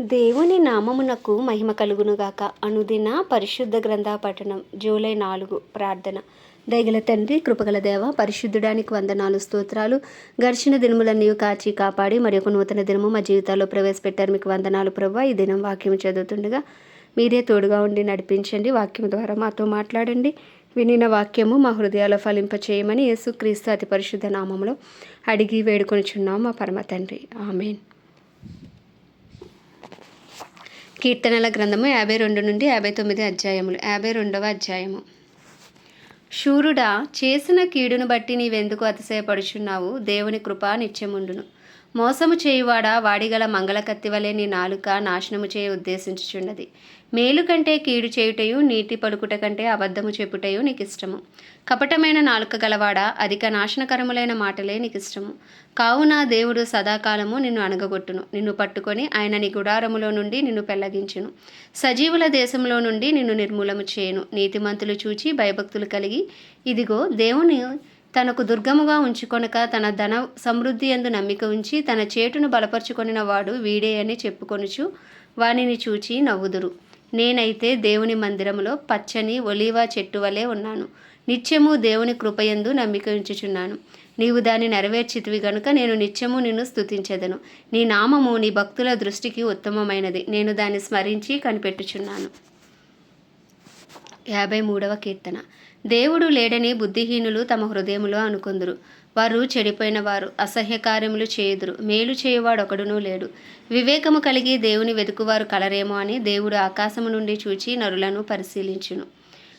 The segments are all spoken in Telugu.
దేవుని నామమునకు మహిమ కలుగునుగాక. అనుదిన పరిశుద్ధ గ్రంథ పఠనం జూలై నాలుగు ప్రార్థన. దయగల తండ్రి కృపగల దేవ పరిశుద్ధుడానికి వందనాలు స్తోత్రాలు. గడిచిన దినములన్నీ కాచి కాపాడి మరి ఒక నూతన దినము మా జీవితాల్లో ప్రవేశపెట్టారు. మీకు వందనాలు ప్రభా ఈ దినం వాక్యం చదువుతుండగా మీరే తోడుగా ఉండి నడిపించండి. వాక్యం ద్వారా మాతో మాట్లాడండి. వినిన వాక్యము మా హృదయాల ఫలింప చేయమని యేసుక్రీస్తు అతి పరిశుద్ధ నామంలో అడిగి వేడుకొనిచున్నాం మా పరమ తండ్రి. ఆమెన్. కీర్తనల గ్రంథము యాభై రెండు నుండి యాభై తొమ్మిది అధ్యాయములు. యాభై రెండవ అధ్యాయము. శూరుడా చేసిన కీడును బట్టి నీవెందుకు అతిశయపడుచున్నావు? దేవుని కృప నిత్యముండును. మోసము చేయువాడా? వాడిగల మంగళకత్తి వలె నీ నాలుక నాశనము చేయ ఉద్దేశించుచున్నది. మేలు కంటే కీడు చేయుటయు నీటి పలుకుట కంటే అబద్ధము చెప్పుటయు నీకు ఇష్టము కపటమైన నాలుక గలవాడ అధిక నాశనకరములైన మాటలే నీకు ఇష్టము కావున దేవుడు సదాకాలము నిన్ను అనగగొట్టును నిన్ను పట్టుకొని ఆయన నీ గుడారములో నుండి నిన్ను పెళ్ళగించును. సజీవుల దేశంలో నుండి నిన్ను నిర్మూలము చేయను. నీతిమంతులు చూచి భయభక్తులు కలిగి ఇదిగో దేవుని తనకు దుర్గముగా ఉంచుకొనక తన ధన సమృద్ధి ఎందు నమ్మిక ఉంచి తన చేటును బలపరుచుకొనిన వాడు వీడే అని చెప్పుకొనుచు వానిని చూచి నవ్వుదురు. నేనైతే దేవుని మందిరంలో పచ్చని ఒలీవా చెట్టు వలె ఉన్నాను. నిత్యము దేవుని కృపయందు నమ్మిక ఉంచుచున్నాను. నీవు దాన్ని నెరవేర్చితివి గనుక నేను నిత్యము నిన్ను స్థుతించెదను నీ నామము నీ భక్తుల దృష్టికి ఉత్తమమైనది. నేను దాన్ని స్మరించి కనిపెట్టుచున్నాను. యాభై మూడవ కీర్తన. దేవుడు లేడని బుద్ధిహీనులు తమ హృదయములో అనుకుందురు. వారు చెడిపోయిన వారు అసహ్య కార్యములు చేయుదురు. మేలు చేయువాడు ఒకడునూ లేడు. వివేకము కలిగి దేవుని వెతుకువారు కలరేమో అని దేవుడు ఆకాశము నుండి చూచి నరులను పరిశీలించును.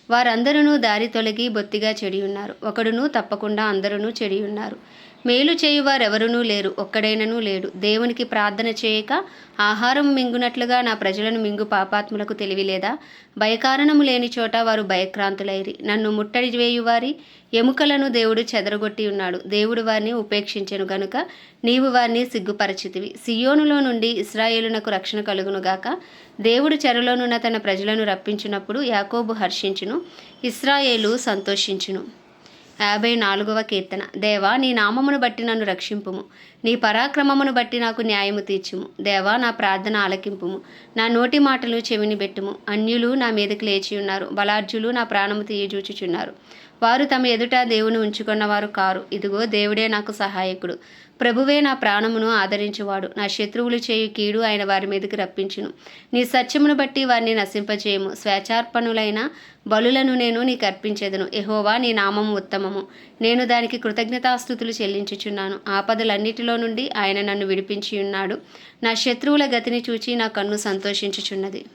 వారందరూ దారి తొలగి బొత్తిగా చెడి ఉన్నారు ఒకడును తప్పకుండా అందరూ చెడి ఉన్నారు మేలు చేయువారెవరునూ లేరు ఒక్కడైనను లేడు. దేవునికి ప్రార్థన చేయక ఆహారం మింగునట్లుగా నా ప్రజలను మింగు పాపాత్ములకు తెలివిలేదా? భయకారణము లేని చోట వారు భయక్రాంతులైరి. నన్ను ముట్టడి వేయువారి ఎముకలను దేవుడు చెదరగొట్టి ఉన్నాడు. దేవుడు వారిని ఉపేక్షించెను గనుక నీవు వారిని సిగ్గుపరచితివి. సియోనులో నుండి ఇస్రాయేలునకు రక్షణ కలుగునుగాక దేవుడు చెరలోనున్న తన ప్రజలను రప్పించినప్పుడు యాకోబు హర్షించును ఇస్రాయేలు సంతోషించును. యాభై నాలుగవ కీర్తన. దేవా నీ నామమును బట్టి నన్ను రక్షింపుము. నీ పరాక్రమమును బట్టి నాకు న్యాయము తీర్చుము. దేవా నా ప్రార్థన ఆలకింపుము. నా నోటి మాటలు చెవిని పెట్టుము. అన్యులు నా మీదకి లేచి ఉన్నారు. బలార్జులు నా ప్రాణము తీయజూచుచున్నారు. వారు తమ ఎదుట దేవుని ఉంచుకున్నవారు కారు. ఇదిగో దేవుడే నాకు సహాయకుడు. ప్రభువే నా ప్రాణమును ఆదరించువాడు. నా శత్రువులు చేయు కీడు ఆయన వారి మీదకి రప్పించును. నీ సత్యమును బట్టి వారిని నశింపచేయము. స్వేచ్ఛార్పణులైన బలులను నేను నీకు అర్పించేదను. ఎహోవా నీ నామము ఉత్తమము. నేను దానికి కృతజ్ఞతాస్థుతులు చెల్లించుచున్నాను. ఆపదలన్నిటిలో నుండి ఆయన నన్ను విడిపించి ఉన్నాడు. నా శత్రువుల గతిని చూచి నా కన్ను సంతోషించుచున్నది.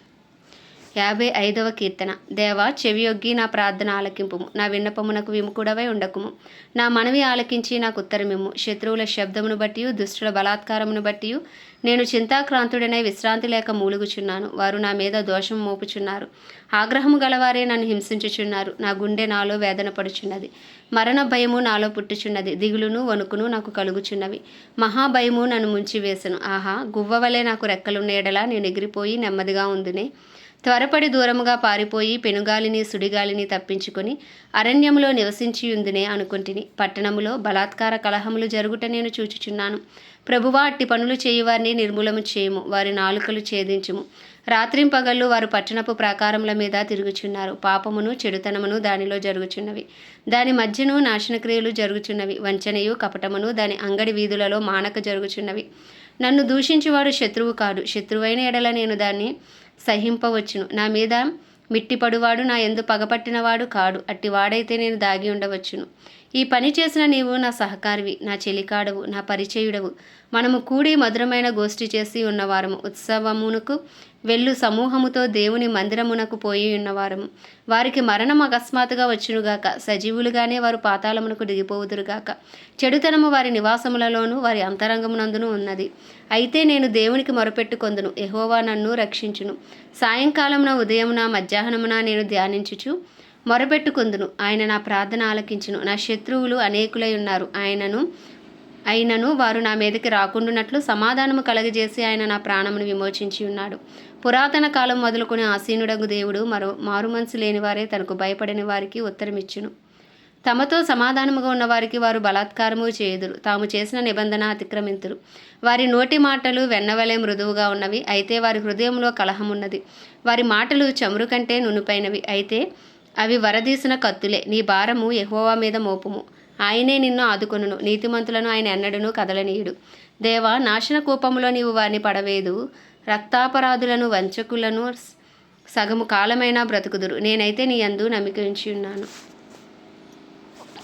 యాభై ఐదవ కీర్తన. దేవ చెవియొగ్గి నా ప్రార్థన ఆలకింపుము నా విన్నపమునకు విముకుడవై ఉండకుము. నా మనవి ఆలకించి నాకు ఉత్తరమిమ్ము. శత్రువుల శబ్దమును బట్టి దుష్టుల బలాత్కారమును బట్టి నేను చింతాక్రాంతుడనై విశ్రాంతి లేక మూలుగుచున్నాను. వారు నా మీద దోషం మోపుచున్నారు. ఆగ్రహము గలవారే నన్ను హింసించుచున్నారు. నా గుండె నాలో వేదన పడుచున్నది. మరణ భయము నాలో పుట్టుచున్నది. దిగులును వణుకును నాకు కలుగుచున్నవి. మహాభయము నన్ను ముంచివేసెను. ఆహా గువ్వవలే నాకు రెక్కలున్నేడలా నేను ఎగిరిపోయి నెమ్మదిగా ఉందినే. త్వరపడి దూరముగా పారిపోయి పెనుగాలిని సుడిగాలిని తప్పించుకొని అరణ్యములో నివసించియుందునే అనుకుంటుని. పట్టణములో బలాత్కార కలహములు జరుగుట నేను చూచుచున్నాను. ప్రభువా అట్టి పనులు చేయువారిని నిర్మూలము చేయము వారి నాలుకలు ఛేదించుము. రాత్రింపగళ్ళు వారు పట్టణపు ప్రాకారముల మీద తిరుగుచున్నారు. పాపమును చెడుతనమును దానిలో జరుగుచున్నవి. దాని మధ్యను నాశనక్రియలు జరుగుచున్నవి. వంచనయు కపటమును దాని అంగడి వీధులలో మానక జరుగుచున్నవి. నన్ను దూషించువాడు శత్రువు కాడు శత్రువైన ఎడల నేను దాన్ని సహింపవచ్చును. నా మీద మిట్టిపడువాడు నా ఎందు పగపట్టినవాడు కాడు. అట్టి వాడైతే నేను దాగి ఉండవచ్చును. ఈ పని చేసిన నీవు నా సహకారివి నా చెలికాడవు నా పరిచయుడవు. మనము కూడి మధురమైన గోష్ఠి చేసి ఉన్నవారము. ఉత్సవమునకు వెళ్ళు సమూహముతో దేవుని మందిరమునకు పోయి ఉన్నవారము. వారికి మరణం అకస్మాత్తుగా వచ్చునుగాక సజీవులుగానే వారు పాతాళమునకు దిగిపోవుదురుగాక. చెడుతనము వారి నివాసములలోనూ వారి అంతరంగమునందును ఉన్నది. అయితే నేను దేవునికి మొరపెట్టుకొందును. ఎహోవా నన్ను రక్షించును. సాయంకాలమున ఉదయమున మధ్యాహ్నమున నేను ధ్యానించుచు మొరబెట్టుకుందును ఆయన నా ప్రార్థన ఆలకించును. నా శత్రువులు అనేకులై ఉన్నారు. ఆయనను అయినను వారు నా మీదకి రాకుండునట్లు సమాధానము కలగజేసి ఆయన నా ప్రాణమును విమోచించి ఉన్నాడు. పురాతన కాలం మొదలుకొని ఆసీనుడగు దేవుడు మరో మారుమనసు లేని వారే తనకు భయపడని వారికి ఉత్తరమిచ్చును. తమతో సమాధానముగా ఉన్న వారికి వారు బలాత్కారము చేయుదురు. తాము చేసిన నిబంధన అతిక్రమింతురు. వారి నోటి మాటలు వెన్నవలే మృదువుగా ఉన్నవి. అయితే వారి హృదయంలో కలహమున్నది. వారి మాటలు చమురు కంటే నునుపైనవి. అయితే అవి వరదీసిన కత్తులే. నీ భారము ఎహోవా మీద మోపుము. ఆయనే నిన్ను ఆదుకొనును. నీతిమంతులను ఆయన ఎన్నడను కదలనీయుడు. దేవా నాశన కూపములో నీవు వారిని పడవేదు. రక్తాపరాధులను వంచకులను సగము కాలమైనా బ్రతుకుదురు. నేనైతే నీ అందు నమ్మికించి ఉన్నాను.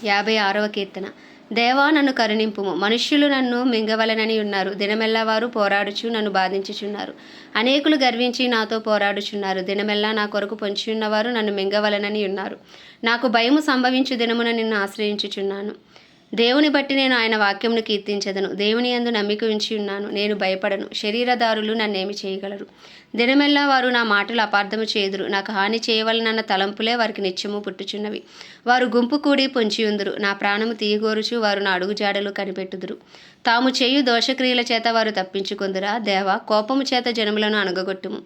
యాభై ఆరవ కీర్తన. దేవా నన్ను కరుణింపుము. మనుష్యులు నన్ను మింగవలనని ఉన్నారు. దినమెల్లా వారు పోరాడుచు నన్ను బాధించుచున్నారు. అనేకులు గర్వించి నాతో పోరాడుచున్నారు. దినమెల్లా నా కొరకు పొంచి ఉన్నవారు నన్ను మింగవలనని ఉన్నారు. నాకు భయము సంభవించు దినమున నిన్ను ఆశ్రయించుచున్నాను. దేవుని బట్టి నేను ఆయన వాక్యమును కీర్తించదను. దేవుని యందు నమ్మిక ఉంచి ఉన్నాను నేను భయపడను. శరీరదారులు నన్నేమి చేయగలరు? దినమెల్లా వారు నా మాటలు అపార్థము చేదురు నాకు హాని చేయవలనన్న తలంపులే వారికి నిత్యము పుట్టుచున్నవి. వారు గుంపు కూడి పొంచి ఉందురు. నా ప్రాణము తీయగోరుచు వారు నా అడుగుజాడలు కనిపెట్టుదురు. తాము చేయు దోషక్రియల చేత వారు తప్పించుకుందురా. దేవా కోపము చేత జనములను అనగగొట్టుము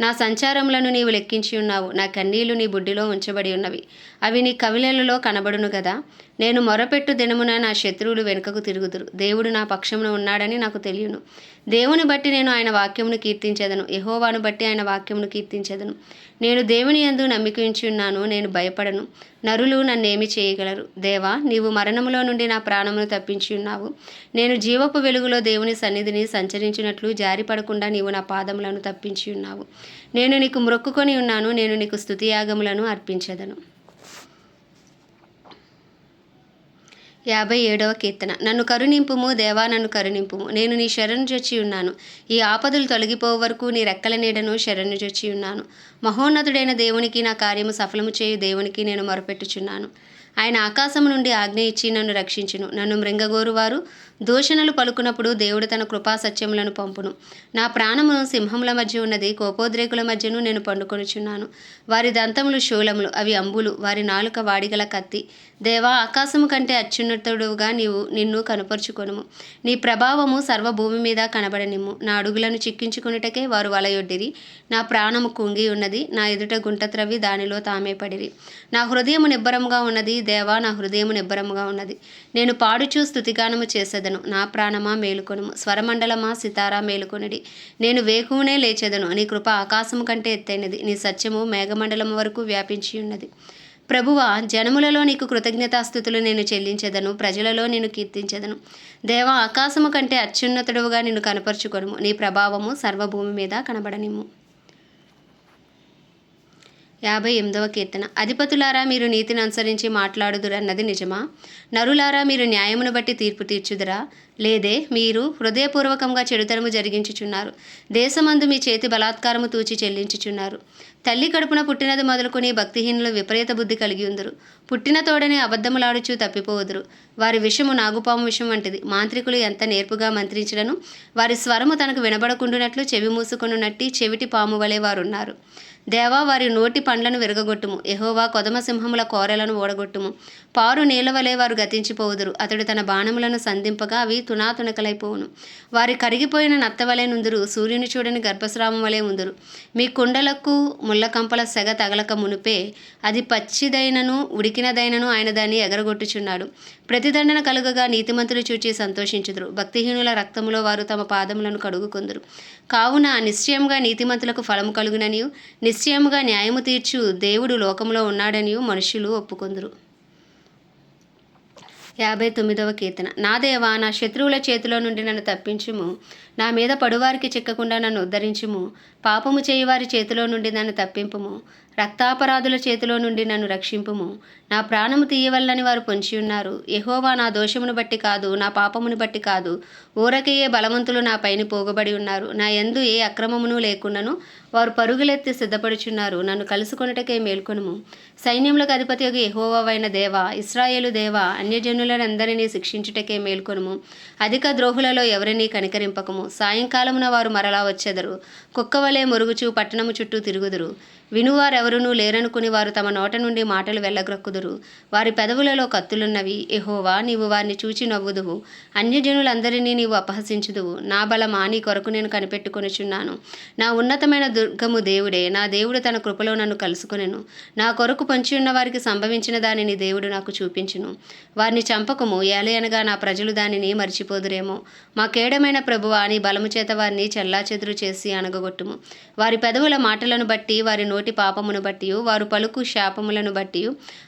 నా సంచారములను నీవు లెక్కించి ఉన్నావు. నా కన్నీళ్ళు నీ బుడ్డిలో ఉంచబడి ఉన్నవి. అవి నీ కవిలలలో కనబడును గదా. నేను మొరపెట్టు దినమున నా శత్రువులు వెనుకకు తిరుగుదురు. దేవుడు నా పక్షమున ఉన్నాడని నాకు తెలియను. దేవుని బట్టి నేను ఆయన వాక్యమును కీర్తించేదను. యహోవాను బట్టి ఆయన వాక్యమును కీర్తించేదను. నేను దేవుని యందు నమ్మిక ఉన్నాను నేను భయపడను. నరులు నన్నేమి చేయగలరు. దేవా నీవు మరణములో నుండి నా ప్రాణమును తప్పించి ఉన్నావు. నేను జీవపు వెలుగులో దేవుని సన్నిధిని సంచరించినట్లు జారిపడకుండా నీవు నా పాదములను తప్పించి ఉన్నావు. నేను నీకు మ్రొక్కుకొని ఉన్నాను నేను నీకు స్థుతియాగములను అర్పించదను. యాభై ఏడవ కీర్తన. నన్ను కరుణింపుము దేవా నన్ను కరుణింపుము. నేను నీ శరణు చొచ్చి ఉన్నాను. ఈ ఆపదలు తొలగిపోవు వరకు నీ రెక్కల నీడను శరణు చొచ్చి ఉన్నాను. మహోన్నతుడైన దేవునికి నా కార్యము సఫలము చేయు దేవునికి నేను మొరపెట్టుచున్నాను. ఆయన ఆకాశము నుండి ఆజ్ఞ ఇచ్చి నన్ను రక్షించును. నన్ను మృంగగోరువారు. దూషణలు పలుకునప్పుడు దేవుడు తన కృపా సత్యములను పంపును. నా ప్రాణము సింహముల మధ్య ఉన్నది కోపోద్రేకుల మధ్యను నేను పండుకొనుచున్నాను. వారి దంతములు శూలములు అవి అంబులు వారి నాలుక వాడిగల కత్తి. దేవా ఆకాశము కంటే అత్యున్నతుడుగా నీవు నిన్ను కనుపరుచుకొనుము. నీ ప్రభావము సర్వభూమి మీద కనబడనిమ్ము. నా అడుగులను చిక్కించుకునుటకే వారు వలయొడ్డిరి. నా ప్రాణము కుంగి ఉన్నది నా ఎదుట గుంట త్రవ్వి దానిలో తామే పడిరి. నా హృదయము నిబ్బరముగా ఉన్నది దేవా నా హృదయము నిబ్బరముగా ఉన్నది. నేను పాడుచూ స్థుతిగానము చేసేదను. నా ప్రాణమా మేలుకొనుము. స్వరమండలమా సితారా మేలుకొనిడి. నేను వేకునే లేచెదను. నీ కృప ఆకాశము కంటే ఎత్తైనది. నీ సత్యము మేఘమండలము వరకు వ్యాపించి ఉన్నది ప్రభువ జనములలో నీకు కృతజ్ఞతాస్థుతులు నేను చెల్లించెదను. ప్రజలలో నేను కీర్తించెదను. దేవా ఆకాశము కంటే అత్యున్నతుడుగా నిన్ను కనపరుచుకొనుము. నీ ప్రభావము సర్వభూమి మీద కనబడనిమ్ము. యాభై ఎనిమిదవ కీర్తన. అధిపతులారా మీరు నీతిని అనుసరించి మాట్లాడుదురన్నది నిజమా? నరులారా మీరు న్యాయమును బట్టి తీర్పు తీర్చుదురా? లేదే మీరు హృదయపూర్వకంగా చెడుతనము జరిగించుచున్నారు. దేశమందు మీ చేతి బలాత్కారము తూచి చెల్లించుచున్నారు. తల్లి కడుపున పుట్టినది మొదలుకొని భక్తిహీనులు విపరీత బుద్ధి కలిగి ఉందరు. పుట్టిన తోడని అబద్ధములాడుచు తప్పిపోవుదురు. వారి విషము నాగుపాము విషం వంటిది. మాంత్రికులు ఎంత నేర్పుగా మంత్రించడను వారి స్వరము తనకు వినబడకుండునట్లు చెవి మూసుకొనున్నట్టి చెవిటి పాము వలె వారున్నారు. దేవా వారి నోటి పండ్లను విరగగొట్టుము. ఎహోవా కొదమ సింహముల కోరలను ఓడగొట్టుము. పారు నీలవలే వారు గతించిపోవుదురు. అతడు తన బాణములను సంధింపగా అవి తునాతునకలైపోవును. వారి కరిగిపోయిన నత్తవలే నుందురు. సూర్యుని చూడని గర్భస్రావం వలె ఉందురు. మీ కుండలకు ముళ్ళకంపల సెగ తగలక మునుపే అది పచ్చిదైనను ఉడికినదైనను ఆయన దాన్ని ఎగరగొట్టుచున్నాడు. ప్రతిదండన కలుగగా నీతిమంతులు చూచి సంతోషించుదురు. భక్తిహీనుల రక్తములో వారు తమ పాదములను కడుగుకొందురు. కావున నిశ్చయంగా నీతిమంతులకు ఫలము కలుగుననియు నిశ్చయముగా న్యాయము తీర్చు దేవుడు లోకంలో ఉన్నాడనియు మనుషులు ఒప్పుకొందురు. యాభై తొమ్మిదవ కీర్తన. నా దేవా నా శత్రువుల చేతిలో నుండి నన్ను తప్పించుము. నా మీద పడువారికి చిక్కకుండా నన్ను ఉద్ధరించుము. పాపము చేయువారి చేతిలో నుండి నన్ను తప్పింపుము. రక్తాపరాధుల చేతిలో నుండి నన్ను రక్షింపుము. నా ప్రాణము తీయవల్లని వారు పొంచి ఉన్నారు. ఎహోవా నా దోషమును బట్టి కాదు నా పాపమును బట్టి కాదు. ఊరకయే బలవంతులు నా పైన పోగబడి ఉన్నారు. నా ఎందు ఏ అక్రమమును లేకుండాను వారు పరుగులెత్తి సిద్ధపడుచున్నారు. నన్ను కలుసుకొనుటకే మేల్కొనుము. సైన్యములకు అధిపతి యొక్క యహోవావైన దేవ ఇస్రాయేలు దేవ అన్యజనులందరినీ శిక్షించుటకే మేల్కొనుము. అధిక ద్రోహులలో ఎవరినీ కనికరింపకము? సాయంకాలమున వారు మరలా వచ్చెదరు. కుక్కవలే మురుగుచు పట్టణము చుట్టూ తిరుగుదురు. వినువారెవరునూ లేరనుకుని వారు తమ నోట నుండి మాటలు వెళ్ళగ్రక్కుదురు. వారి పెదవులలో కత్తులున్నవి. ఎహోవా నీవు వారిని చూచి నవ్వుదువు. అన్యజనులందరినీ నీవు అపహసించుదువు. నా బలమా నీ కొరకు నేను కనిపెట్టుకొనిచున్నాను. నా ఉన్నతమైన దుర్గము దేవుడే. నా దేవుడు తన కృపలో నన్ను కలుసుకొనెను. నా కొరకు పొంచి ఉన్న వారికి సంభవించిన దానిని దేవుడు నాకు చూపించును. వారిని చంపకము. ఏలయనగా నా ప్రజలు దానిని మర్చిపోదురేమో. మా కేడమైన ప్రభువా వారి బలము చేత వారిని చెల్లాచెదురు చేసి అనగొట్టుము వారి పెదవుల మాటలను బట్టి వారి నోటి పాపమును బట్టి వారు పలుకు శాపములను బట్టి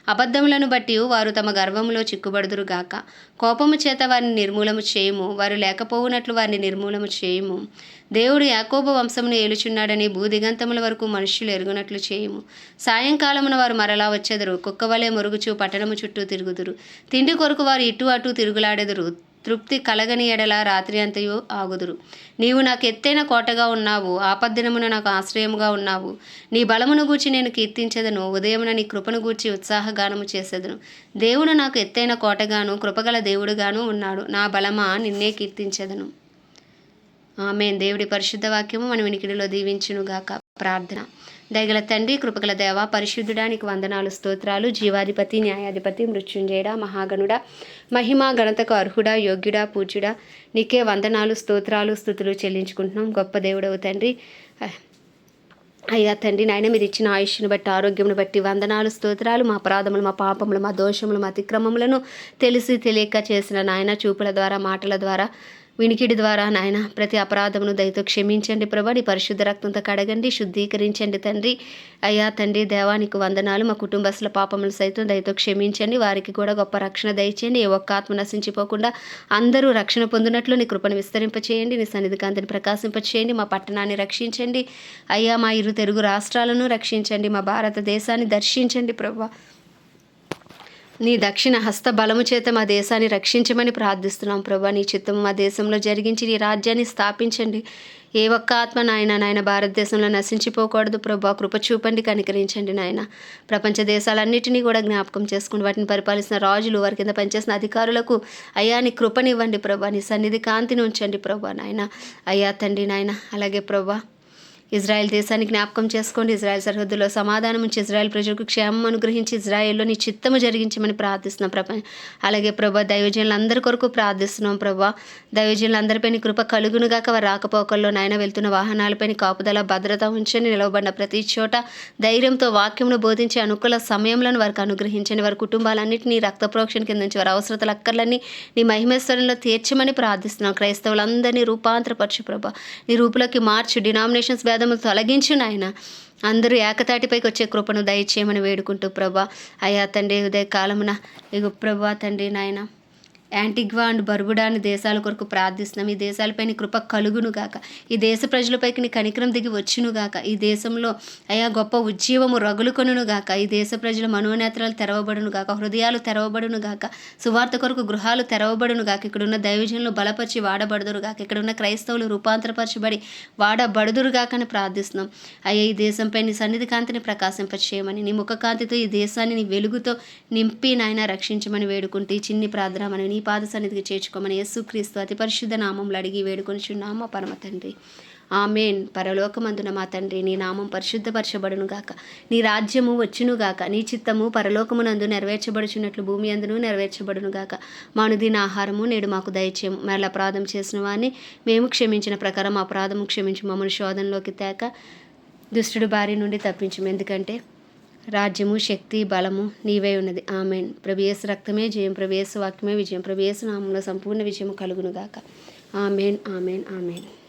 అబద్ధములను బట్టి వారు తమ గర్వములో చిక్కుబడుదురు గాక. కోపము చేత వారిని నిర్మూలము చేయము వారు లేకపోవునట్లు వారిని నిర్మూలము చేయము. దేవుడు యాకోబు వంశమును ఏలుచున్నాడని భూదిగంతముల వరకు మనుష్యులు ఎరుగునట్లు చేయము. సాయంకాలమున వారు మరలా వచ్చెదరు కుక్కవలే మురుగుచు పట్టణము చుట్టూ తిరుగుదురు. తిండి కొరకు వారు ఇటు అటు తిరుగులాడెదరు. తృప్తి కలగని ఎడల రాత్రి అంతయు ఆగుదురు. నీవు నాకు ఎత్తైన కోటగా ఉన్నావు ఆపద్దినమున నాకు ఆశ్రయముగా ఉన్నావు. నీ బలమును గూర్చి నేను కీర్తించేదను ఉదయమున నీ కృపను గూర్చి ఉత్సాహగానము చేసేదను. దేవుడు నాకు ఎత్తైన కోటగాను కృపగల దేవుడుగాను ఉన్నాడు. నా బలమా నిన్నే కీర్తించదను. ఆమె దేవుడి పరిశుద్ధ వాక్యము మన వినికిడిలో దీవించునుగాక. ప్రార్థన. దయగల తండ్రి కృపగల దేవ పరిశుద్ధుడానికి వందనాలు స్తోత్రాలు. జీవాధిపతి న్యాయాధిపతి మృత్యుంజయుడ మహాగణుడ మహిమా గణతకు అర్హుడ యోగ్యుడా పూజ్యుడ నీకే వందనాలు స్తోత్రాలు స్థుతులు చెల్లించుకుంటున్నాం. గొప్ప దేవుడవు తండ్రి. అయ్యా తండ్రి నాయన మీరు ఇచ్చిన ఆయుష్ను బట్టి ఆరోగ్యమును బట్టి వందనాలు స్తోత్రాలు మా అపరాధములు మా పాపములు మా దోషములు మా అతిక్రమములను తెలిసి తెలియక చేసిన నాయన చూపుల ద్వారా మాటల ద్వారా వినికిడి ద్వారా నాయన ప్రతి అపరాధమును దయతో క్షమించండి ప్రభా. నీ పరిశుద్ధ రక్తంతో కడగండి శుద్ధీకరించండి తండ్రి. అయ్యా తండ్రి దేవానికి వందనాలు. మా కుటుంబస్తుల పాపములు సైతం దయతో క్షమించండి. వారికి కూడా గొప్ప రక్షణ దయచేయండి. ఏ ఒక్క ఆత్మ నశించిపోకుండా అందరూ రక్షణ పొందినట్లు నీ కృపను విస్తరింపచేయండి. నీ సన్నిధి కాంతిని ప్రకాశింపచేయండి. మా పట్టణాన్ని రక్షించండి. అయ్యా మా ఇరు తెలుగు రాష్ట్రాలను రక్షించండి. మా భారతదేశాన్ని దర్శించండి ప్రభా. నీ దక్షిణ హస్త బలము చేత మా దేశాన్ని రక్షించమని ప్రార్థిస్తున్నాం ప్రభా. నీ చిత్తం మా దేశంలో జరిగించి నీ రాజ్యాన్ని స్థాపించండి. ఏ ఒక్క ఆత్మ నాయన నాయన భారతదేశంలో నశించిపోకూడదు ప్రభా. కృప చూపండి కనికరించండి నాయన. ప్రపంచ దేశాలన్నింటినీ కూడా జ్ఞాపకం చేసుకుని వాటిని పరిపాలిస్తున్న రాజులు వారి కింద పనిచేసిన అధికారులకు అయ్యా నీ కృపనివ్వండి ప్రభా. నీ సన్నిధి కాంతిని ఉంచండి ప్రభా నాయన. అయ్యా తండ్రి నాయన అలాగే ప్రభా. ఇజ్రాయెల్ దేశాన్ని జ్ఞాపకం చేసుకోండి. ఇజ్రాయెల్ సరిహద్దులో సమాధానం ఉంచి ఇజ్రాయెల్ ప్రజలకు క్షేమం అనుగ్రహించి ఇజ్రాయెల్లో నీ చిత్తము జరిగించమని ప్రార్థిస్తున్నాం ప్రభా. అలాగే ప్రభా దైవజనులందరి కొరకు ప్రార్థిస్తున్నాం ప్రభా. దైవజనులందరిపై నీ కృప కలుగునుగాక వారి రాకపోకల్లో నాయన వెళ్తున్న వాహనాలపై నీ కాపుదల భద్రత ఉంచని నిలవబడిన ప్రతి చోట ధైర్యంతో వాక్యమును బోధించే అనుకూల సమయంలో వారికి అనుగ్రహించండి. వారి కుటుంబాలన్నింటినీ రక్త ప్రోక్షణ కింద నుంచి వారి అవసరతలు అక్కర్లన్నీ నీ మహిమేశ్వరంలో తీర్చమని ప్రార్థిస్తున్నాం. క్రైస్తవులందరినీ రూపాంతరపరచు ప్రభా. నీ రూపులోకి మార్చు. డినామినేషన్స్ భేదములు తొలగించు నాయన. అందరూ ఏకతాటిపైకి వచ్చే కృపను దయచేయమని వేడుకుంటూ ప్రభా. అయ్యా తండ్రి ఉదయ కాలమున ఇగో ప్రభా తండ్రి నాయన. యాంటిగ్వా అండ్ బర్బుడా అని దేశాల కొరకు ప్రార్థిస్తున్నాం. ఈ దేశాలపై నీ కృప కలుగునుగాక ఈ దేశ ప్రజలపైకి నీ కనికరం దిగి వచ్చును గాక. ఈ దేశంలో అయా గొప్ప ఉజ్జీవము రగులుకొనును గాక. ఈ దేశ ప్రజల మనోనేత్రాలు తెరవబడును గాక. హృదయాలు తెరవబడును గాక. సువార్త కొరకు గృహాలు తెరవబడునుగాక ఇక్కడున్న దైవజనులు బలపరిచి వాడబడదురుగాక ఇక్కడున్న క్రైస్తవులు రూపాంతరపరచబడి వాడబడుదురుగాక అని ప్రార్థిస్తున్నాం. అయ్యా ఈ దేశంపై నీ సన్నిధి కాంతిని ప్రకాశింపచేయమని నీ ముఖకాంతితో ఈ దేశాన్ని నీ వెలుగుతో నింపి నాయన రక్షించమని వేడుకుంటే ఈ చిన్ని ప్రార్థన మనని నీ పాద సన్నిధికి చేర్చుకోమని యేసుక్రీస్తు అతి పరిశుద్ధ నామంలో అడిగి వేడుకొనిచున్నాము పరమ తండ్రి. ఆమెన్. పరలోకమందున మా తండ్రి నీ నామం పరిశుద్ధపరచబడును గాక. నీ రాజ్యము వచ్చును గాక. నీ చిత్తము పరలోకమునందు నెరవేర్చబడుచున్నట్లు భూమి అందును నెరవేర్చబడును గాక. మానుదిన ఆహారము నేడు మాకు దయచేయము. మరల అపరాధం చేసిన వారిని మేము క్షమించిన ప్రకారం అపరాధము క్షమించి మమ్మల్ని శోధనలోకి తేక దుష్టుడు బారి నుండి తప్పించము. ఎందుకంటే రాజ్యము శక్తి బలము నీవే ఉన్నది. ఆమెన్. ప్రభేసు రక్తమే జయం ప్రభేసు వాక్యమే విజయం ప్రభేసు నామంలో సంపూర్ణ విజయం కలుగునుగాక. Amen amen amen.